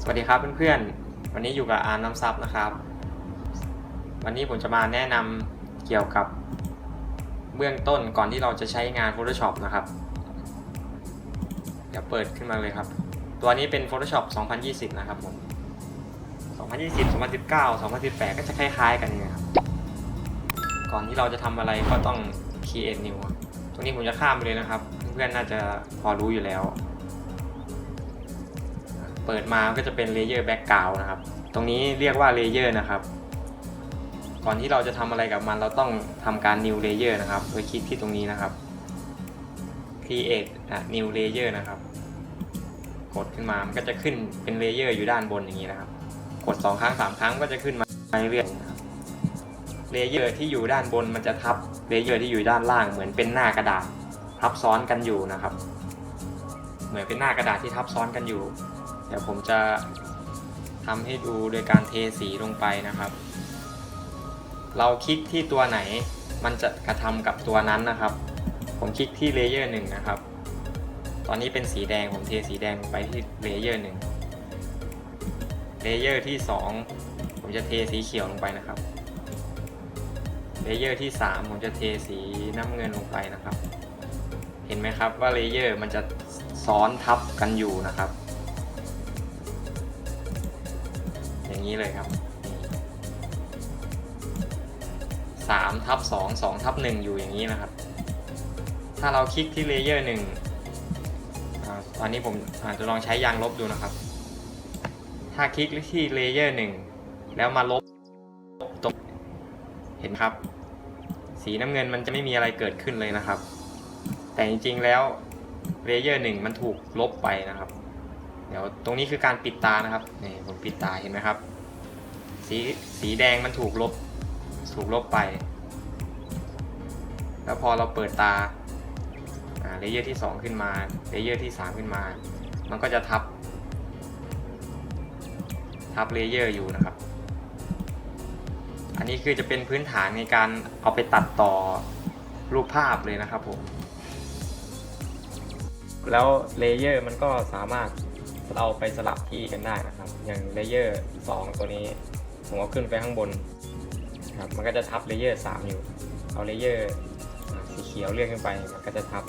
สวัสดีครับเพื่อนๆ วันนี้อยู่กับอาร์มน้ำซับนะครับ วันนี้ผมจะมาแนะนำเกี่ยวกับเบื้องต้นก่อนที่เราจะใช้งาน Photoshop นะครับ เดี๋ยวเปิดขึ้นมาเลยครับ ตัวนี้เป็น Photoshop 2020 นะครับผม 2020 2019 2018 ก็จะคล้ายๆ กันนะครับ ก่อนที่เราจะทำอะไรก็ต้อง create new ครับตรงนี้ผมจะข้ามไปเลยนะครับ เพื่อนๆ น่าจะพอรู้อยู่แล้ว เปิดมาก็จะเป็นเลเยอร์แบ็กกราวนะครับ ตรงนี้เรียกว่าเลเยอร์นะครับ ก่อนที่เราจะทำอะไรกับมันเราต้องทำการ new layer นะครับ โดยคลิกที่ตรงนี้นะครับ create new layer นะครับ กดขึ้นมา มันก็จะขึ้นเป็นเลเยอร์อยู่ด้านบนอย่างนี้นะครับ กด 2 ครั้ง 3 ครั้งก็จะขึ้นมาเรื่อยๆนะครับเลเยอร์ที่อยู่ด้านบนมันจะทับเลเยอร์ที่อยู่ด้านล่างเหมือนเป็นหน้ากระดาษทับซ้อนกันอยู่นะครับ เหมือนเป็นหน้ากระดาษที่ทับซ้อนกันอยู่ เดี๋ยวผมจะทำให้ดูโดยการเทสีลงไปนะครับ เราคลิกที่ตัวไหนมันจะกระทำกับตัวนั้นนะครับ ผมคลิกที่เลเยอร์หนึ่งนะครับ ตอนนี้เป็นสีแดงผมเทสีแดงลงไปที่เลเยอร์หนึ่งเลเยอร์ที่ 2 ผมจะเทสีเขียวลงไปนะครับ เลเยอร์ที่ 3 ผมจะเทสีน้ำเงินลงไปนะครับ เห็นไหมครับว่าเลเยอร์มันจะซ้อนทับกันอยู่นะครับ อย่างนี้เลยครับสามทับสองสองทับหนึ่งอยู่อย่างนี้นะครับ ถ้าเราคลิกที่เลเยอร์หนึ่งตอนนี้ผมอาจจะลองใช้ยางลบดูนะครับ ถ้าคลิกที่เลเยอร์หนึ่งแล้วมาลบตรงเห็นครับ สีน้ำเงินมันจะไม่มีอะไรเกิดขึ้นเลยนะครับ แต่จริงๆแล้วเลเยอร์หนึ่งมันถูกลบไปนะครับ เดี๋ยวตรงนี้คือการปิดตานะครับ นี่ผมปิดตาเห็นไหมครับ สีสีแดงมันถูกลบ ถูกลบไป แล้วพอเราเปิดตาเลเยอร์ที่ 2 ขึ้นมา เลเยอร์ที่ 3 ขึ้นมา มันก็จะทับ ทับเลเยอร์อยู่นะครับ อันนี้คือจะเป็นพื้นฐานในการเอาไปตัดต่อรูปภาพเลยนะครับผม แล้วเลเยอร์มันก็สามารถเราไปสลับที่กันได้นะครับ อย่างเลเยอร์2ตัวนี้ ผมเอาขึ้นไปข้างบนครับมันก็จะทับเลเยอร์ 3 อยู่ เอาเลเยอร์สีเขียวเลื่อนขึ้นไปมันก็จะทับ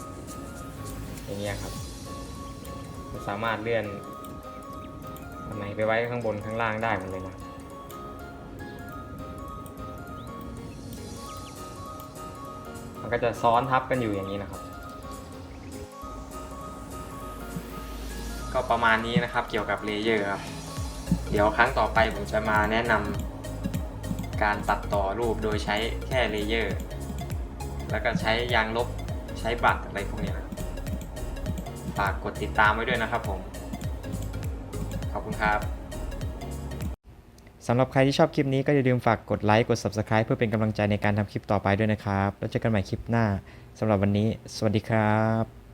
อย่างเงี้ยครับมันสามารถเลื่อนอันไหนไปไว้ข้างบนข้างล่างได้หมดเลยนะมันก็จะซ้อนทับกันอยู่อย่างนี้นะครับ ก็ประมาณนี้นะครับเกี่ยวกับเลเยอร์ครับ เดี๋ยวครั้งต่อไปผมจะมาแนะนำการตัดต่อรูปโดยใช้แค่เลเยอร์ แล้วก็ใช้ยางลบใช้บัตรอะไรพวกนี้นะฝากกดติดตามไว้ด้วยนะครับผม ขอบคุณครับสำหรับใครที่ชอบคลิปนี้ก็อย่าลืมฝากกดไลค์ กด Subscribe เพื่อเป็นกำลังใจในการทำคลิปต่อไปด้วยนะครับ แล้วเจอกันใหม่คลิปหน้าสำหรับวันนี้ สวัสดีครับ